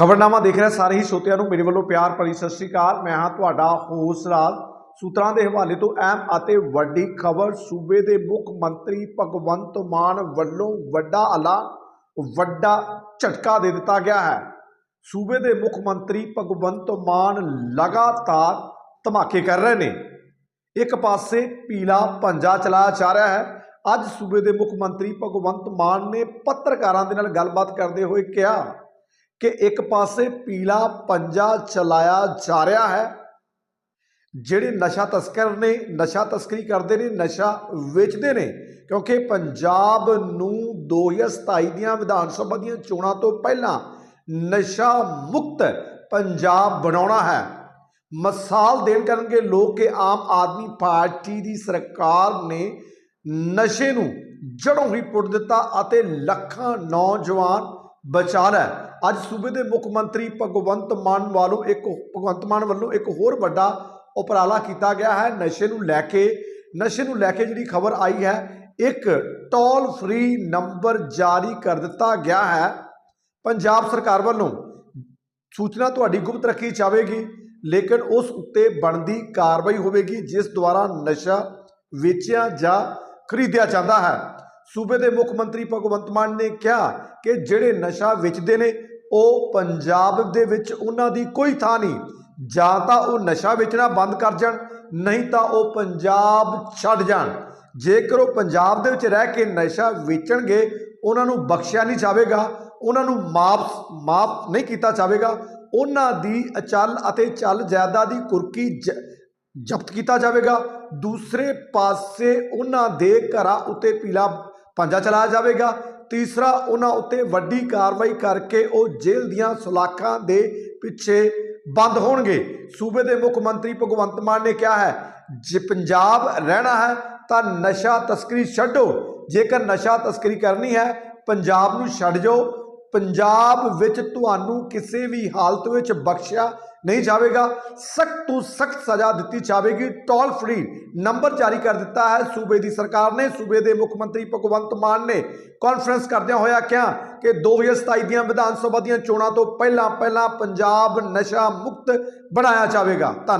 ਖਬਰਨਾਮਾ ਦੇਖ ਰਹੇ ਸਾਰੇ ਹੀ ਸਰੋਤਿਆਂ ਨੂੰ ਮੇਰੇ ਵੱਲੋਂ ਪਿਆਰ ਭਰੀ ਸਤਿ ਸ਼੍ਰੀ ਅਕਾਲ। ਮੈਂ ਹਾਂ ਤੁਹਾਡਾ ਹੋਸਟ ਰਾਜ ਸੂਤਰਾਂ ਦੇ ਹਵਾਲੇ ਤੋਂ ਅਹਿਮ ਅਤੇ ਵੱਡੀ ਖਬਰ, ਸੂਬੇ ਦੇ ਮੁੱਖ ਮੰਤਰੀ ਭਗਵੰਤ ਮਾਨ ਵੱਲੋਂ ਵੱਡਾ ਐਲਾਨ, ਵੱਡਾ ਝਟਕਾ ਦੇ ਦਿੱਤਾ ਗਿਆ ਹੈ। ਸੂਬੇ ਦੇ ਮੁੱਖ ਮੰਤਰੀ ਭਗਵੰਤ ਮਾਨ ਲਗਾਤਾਰ ਧਮਾਕੇ ਕਰ ਰਹੇ ਨੇ। ਇੱਕ ਪਾਸੇ ਪੀਲਾ ਪੰਜਾ ਚਲਾਇਆ ਜਾ ਰਿਹਾ ਹੈ। ਅੱਜ ਸੂਬੇ ਦੇ ਮੁੱਖ ਮੰਤਰੀ ਭਗਵੰਤ ਮਾਨ ਨੇ ਪੱਤਰਕਾਰਾਂ ਦੇ ਨਾਲ ਗੱਲਬਾਤ ਕਰਦੇ ਹੋਏ ਕਿਹਾ ਕਿ ਇੱਕ ਪਾਸੇ ਪੀਲਾ ਪੰਜਾ ਚਲਾਇਆ ਜਾ ਰਿਹਾ ਹੈ, ਜਿਹੜੇ ਨਸ਼ਾ ਤਸਕਰ ਨੇ, ਨਸ਼ਾ ਤਸਕਰੀ ਕਰਦੇ ਨੇ, ਨਸ਼ਾ ਵੇਚਦੇ ਨੇ, ਕਿਉਂਕਿ ਪੰਜਾਬ ਨੂੰ 2027 ਦੀਆਂ ਵਿਧਾਨ ਸਭਾ ਦੀਆਂ ਚੋਣਾਂ ਤੋਂ ਪਹਿਲਾਂ ਨਸ਼ਾ ਮੁਕਤ ਪੰਜਾਬ ਬਣਾਉਣਾ ਹੈ। ਮਿਸਾਲ ਦੇਣ ਕਰਨਗੇ ਲੋਕ ਕਿ ਆਮ ਆਦਮੀ ਪਾਰਟੀ ਦੀ ਸਰਕਾਰ ਨੇ ਨਸ਼ੇ ਨੂੰ ਜੜੋਂ ਹੀ ਪੁੱਟ ਦਿੱਤਾ ਅਤੇ ਲੱਖਾਂ ਨੌਜਵਾਨ ਵਿਚਾਰ ਹੈ। ਅੱਜ ਸੂਬੇ ਦੇ ਮੁੱਖ ਮੰਤਰੀ ਭਗਵੰਤ ਮਾਨ ਵੱਲੋਂ ਇੱਕ ਭਗਵੰਤ ਮਾਨ ਵੱਲੋਂ ਇੱਕ ਹੋਰ ਵੱਡਾ ਉਪਰਾਲਾ ਕੀਤਾ ਗਿਆ ਹੈ। ਨਸ਼ੇ ਨੂੰ ਲੈ ਕੇ, ਨਸ਼ੇ ਨੂੰ ਲੈ ਕੇ ਜਿਹੜੀ ਖਬਰ ਆਈ ਹੈ, ਇੱਕ ਟੋਲ ਫ੍ਰੀ ਨੰਬਰ ਜਾਰੀ ਕਰ ਦਿੱਤਾ ਗਿਆ ਹੈ। ਪੰਜਾਬ ਸਰਕਾਰ ਵੱਲੋਂ ਸੂਚਨਾ ਤੁਹਾਡੀ ਗੁਪਤ ਰੱਖੀ ਜਾਵੇਗੀ, ਲੇਕਿਨ ਉਸ ਉੱਤੇ ਬਣਦੀ ਕਾਰਵਾਈ ਹੋਵੇਗੀ, ਜਿਸ ਦੁਆਰਾ ਨਸ਼ਾ ਵੇਚਿਆ ਜਾਂ ਖਰੀਦਿਆ ਜਾਂਦਾ ਹੈ। ਸੂਬੇ ਦੇ ਮੁੱਖ ਮੰਤਰੀ ਭਗਵੰਤ ਮਾਨ ਨੇ ਕਿਹਾ ਕਿ ਜਿਹੜੇ ਨਸ਼ਾ ਵੇਚਦੇ ਨੇ, ਉਹ ਪੰਜਾਬ ਦੇ ਵਿੱਚ ਉਹਨਾਂ ਦੀ ਕੋਈ ਥਾਂ ਨਹੀਂ। ਜਾਂ ਤਾਂ ਉਹ ਨਸ਼ਾ ਵੇਚਣਾ ਬੰਦ ਕਰ ਜਾਣ, ਨਹੀਂ ਤਾਂ ਉਹ ਪੰਜਾਬ ਛੱਡ ਜਾਣ। ਜੇਕਰ ਉਹ ਪੰਜਾਬ ਦੇ ਵਿੱਚ ਰਹਿ ਕੇ ਨਸ਼ਾ ਵੇਚਣਗੇ, ਉਹਨਾਂ ਨੂੰ ਬਖਸ਼ਿਆ ਨਹੀਂ ਜਾਵੇਗਾ, ਉਹਨਾਂ ਨੂੰ ਮਾਫ ਮਾਫ ਨਹੀਂ ਕੀਤਾ ਜਾਵੇਗਾ। ਉਹਨਾਂ ਦੀ ਅਚਲ ਅਤੇ ਚੱਲ ਜਾਇਦਾਦ ਦੀ ਕੁਰਕੀ ਜ਼ਬਤ ਕੀਤਾ ਜਾਵੇਗਾ। ਦੂਸਰੇ ਪਾਸੇ ਉਹਨਾਂ ਦੇ ਘਰਾਂ ਉੱਤੇ ਪੀਲਾ ਪੰਜਾ ਚਲਾਇਆ ਜਾਵੇਗਾ। ਤੀਸਰਾ, ਉਹਨਾਂ ਉੱਤੇ ਵੱਡੀ ਕਾਰਵਾਈ ਕਰਕੇ ਉਹ ਜੇਲ੍ਹ ਦੀਆਂ ਸਲਾਖਾਂ ਦੇ ਪਿੱਛੇ ਬੰਦ ਹੋਣਗੇ। ਸੂਬੇ ਦੇ ਮੁੱਖ ਮੰਤਰੀ ਭਗਵੰਤ ਮਾਨ ਨੇ ਕਿਹਾ ਹੈ, ਜੇ ਪੰਜਾਬ ਰਹਿਣਾ ਹੈ ਤਾਂ ਨਸ਼ਾ ਤਸਕਰੀ ਛੱਡੋ, ਜੇਕਰ ਨਸ਼ਾ ਤਸਕਰੀ ਕਰਨੀ ਹੈ, ਪੰਜਾਬ ਨੂੰ ਛੱਡ ਜਾਓ। ਪੰਜਾਬ ਵਿੱਚ ਤੁਹਾਨੂੰ ਕਿਸੇ ਵੀ ਹਾਲਤ ਵਿੱਚ ਬਖਸ਼ਿਆ ਨਹੀਂ ਜਾਵੇਗਾ। ਸਖਤ ਤੋਂ ਸਖਤ ਸਜ਼ਾ ਦਿੱਤੀ ਜਾਵੇਗੀ। ਟੋਲ ਫ੍ਰੀ ਨੰਬਰ ਜਾਰੀ ਕਰ ਦਿੱਤਾ ਹੈ। ਸੂਬੇ ਦੀ ਸਰਕਾਰ ਨੇ, ਸੂਬੇ ਦੇ ਮੁੱਖ ਮੰਤਰੀ ਭਗਵੰਤ ਮਾਨ ਨੇ ਕਾਨਫਰੰਸ ਕਰਦਿਆਂ ਹੋਇਆ ਕਿਹਾ ਕਿ 2027 ਦੀਆਂ ਵਿਧਾਨ ਸਭਾ ਦੀਆਂ ਚੋਣਾਂ ਤੋਂ ਪਹਿਲਾਂ ਪਹਿਲਾਂ ਪੰਜਾਬ ਨਸ਼ਾ ਮੁਕਤ ਬਣਾਇਆ ਜਾਵੇਗਾ। ਧੰਨਵਾਦ।